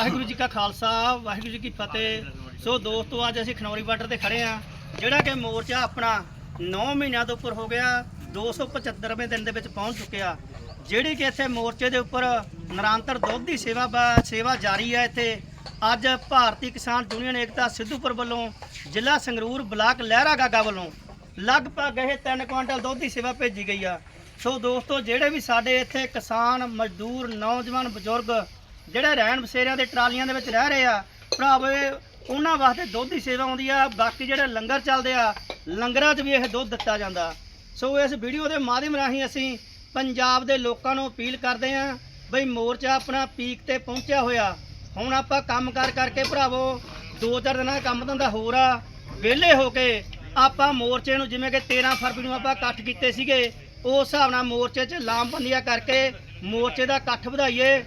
ਵਾਹਿਗੁਰੂ ਜੀ ਕਾ ਖਾਲਸਾ, ਵਾਹਿਗੁਰੂ ਜੀ ਕੀ ਫਤਿਹ। ਸੋ ਦੋਸਤੋ, ਅੱਜ ਅਸੀਂ ਖਨੌਰੀ ਬਾਰਡਰ ਤੇ ਖੜੇ ਆ ਜਿਹੜਾ ਕਿ ਮੋਰਚਾ ਆਪਣਾ 9 ਮਹੀਨਿਆਂ ਤੋਂ ਉੱਪਰ ਹੋ ਗਿਆ 275ਵੇਂ ਦਿਨ ਦੇ ਵਿੱਚ ਪਹੁੰਚ ਚੁੱਕਿਆ। ਜਿਹੜੀ ਕਿ ਇੱਥੇ ਮੋਰਚੇ ਦੇ ਉੱਪਰ ਨਿਰੰਤਰ ਦੁੱਧ ਦੀ ਸੇਵਾ ਬ- ਸੇਵਾ ਜਾਰੀ ਹੈ ਇੱਥੇ। ਅੱਜ ਭਾਰਤੀ ਕਿਸਾਨ ਯੂਨੀਅਨ ਏਕਤਾ ਸਿੱਧੂਪੁਰ ਵੱਲੋਂ ਜ਼ਿਲ੍ਹਾ ਸੰਗਰੂਰ ਬਲਾਕ ਲਹਿਰਾ ਗਾਗਾ ਵੱਲੋਂ ਲਗਭਗ ਇਹ 3 ਕੁਇੰਟਲ ਦੁੱਧ ਦੀ ਸੇਵਾ ਭੇਜੀ ਗਈ ਆ। ਸੋ ਦੋਸਤੋ, ਜਿਹੜੇ ਵੀ ਸਾਡੇ ਇੱਥੇ ਕਿਸਾਨ, ਮਜ਼ਦੂਰ, ਨੌਜਵਾਨ, ਬਜ਼ੁਰਗ ਜਿਹੜੇ ਰਹਿਣ ਬਸੇਰਿਆਂ ਦੇ ਟਰਾਲੀਆਂ ਦੇ ਵਿੱਚ ਰਹਿ ਰਹੇ ਆ, ਭਰਾਵੋ ਇਹ ਉਹਨਾਂ ਵਾਸਤੇ ਦੁੱਧ ਦੀ ਸੇਵਾ ਆਉਂਦੀ ਆ, ਬਾਕੀ ਜਿਹੜੇ ਲੰਗਰ ਚੱਲਦੇ ਆ, ਲੰਗਰਾਂ 'ਚ ਵੀ ਇਹ ਦੁੱਧ ਦਿੱਤਾ ਜਾਂਦਾ। ਸੋ ਇਸ ਵੀਡੀਓ ਦੇ ਮਾਧਿਅਮ ਰਾਹੀਂ ਅਸੀਂ ਪੰਜਾਬ ਦੇ ਲੋਕਾਂ ਨੂੰ ਅਪੀਲ ਕਰਦੇ ਆ ਬਈ ਮੋਰਚਾ ਆਪਣਾ ਪੀਕ ਤੇ ਪਹੁੰਚਿਆ ਹੋਇਆ। ਹੁਣ ਆਪਾਂ ਕੰਮ ਕਰ ਕਰਕੇ ਭਰਾਵੋ, ਦੋ ਚਾਰ ਦਿਨਾਂ ਦਾ ਕੰਮ ਧੰਦਾ ਹੋਰ ਆ। ਵਿਹਲੇ ਹੋ ਕੇ ਆਪਾਂ ਮੋਰਚੇ ਨੂੰ ਜਿਵੇਂ ਕਿ 13 ਫਰਵਰੀ ਨੂੰ ਆਪਾਂ ਇਕੱਠ ਕੀਤੇ ਸੀਗੇ, ਉਸ ਹਿਸਾਬ ਨਾਲ ਮੋਰਚੇ 'ਚ ਲਾਮਬੰਦੀਆਂ ਕਰਕੇ ਮੋਰਚੇ ਦਾ ਇਕੱਠ ਵਧਾਈਏ।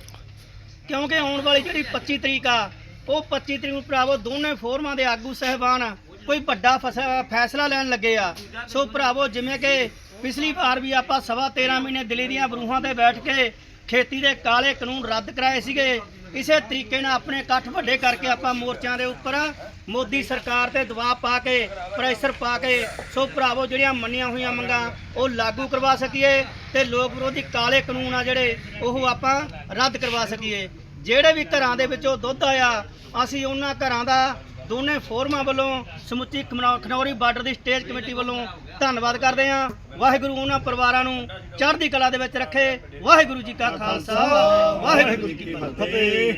ਕਿਉਂਕਿ ਆਉਣ ਵਾਲੀ ਜਿਹੜੀ 25 ਤਰੀਕ ਆ, ਉਹ 25 ਤਰੀਕ ਨੂੰ ਭਰਾਵੋ ਦੋਨੇ ਫੋਰਮਾਂ ਦੇ ਆਗੂ ਸਹਿਬਾਨ ਕੋਈ ਵੱਡਾ ਫਸ- ਫੈਸਲਾ ਲੈਣ ਲੱਗੇ ਆ। ਸੋ ਭਰਾਵੋ ਜਿਵੇਂ ਕਿ ਪਿਛਲੀ ਵਾਰ ਵੀ ਆਪਾਂ ਸਵਾ 13 ਮਹੀਨੇ ਦਿੱਲੀ ਦੀਆਂ ਬਰੂਹਾਂ ਤੇ ਬੈਠ ਕੇ ਖੇਤੀ ਦੇ ਕਾਲੇ ਕਾਨੂੰਨ ਰੱਦ ਕਰਾਏ ਸੀਗੇ ਇਸੇ ਤਰੀਕੇ ਨਾਲ ਆਪਣੇ ਇਕੱਠ ਵੱਡੇ ਕਰਕੇ ਆਪਾਂ ਮੋਰਚਿਆਂ ਦੇ ਉੱਪਰ ਮੋਦੀ ਸਰਕਾਰ ਤੇ ਦਬਾਅ ਪਾ ਕੇ ਪ੍ਰੈਸ਼ਰ ਪਾ ਕੇ, ਸੋ ਭਰਾਵੋ ਜਿਹੜੀਆਂ ਮੰਨੀਆਂ ਹੋਈਆਂ ਮੰਗਾਂ, ਉਹ ਲਾਗੂ ਕਰਵਾ ਸਕੀਏ ਤੇ ਲੋਕ ਵਿਰੋਧੀ ਕਾਲੇ ਕਾਨੂੰਨ ਆ ਜਿਹੜੇ, ਉਹ ਆਪਾਂ ਰੱਦ ਕਰਵਾ ਸਕੀਏ। ਜਿਹੜੇ ਵੀ ਘਰਾਂ ਦੇ ਵਿੱਚੋਂ ਦੁੱਧ ਆਇਆ, ਅਸੀਂ ਉਹਨਾਂ ਘਰਾਂ ਦਾ ਦੋਨੇ ਫੋਰਮਾਂ ਵੱਲੋਂ ਸਮੁੱਚੀ ਖਮਨੌ- ਖਨੌਰੀ ਬਾਰਡਰ ਦੀ ਸਟੇਜ ਕਮੇਟੀ ਵੱਲੋਂ ਧੰਨਵਾਦ ਕਰਦੇ ਹਾਂ। ਵਾਹਿਗੁਰੂ ਉਹਨਾਂ ਪਰਿਵਾਰਾਂ ਨੂੰ ਚੜ੍ਹਦੀ ਕਲਾ ਦੇ ਵਿੱਚ ਰੱਖੇ। ਵਾਹਿਗੁਰੂ ਜੀ ਕਾ ਖਾਲਸਾ, ਵਾਹਿਗੁਰੂ ਜੀ ਕੀ ਫਤਿਹ।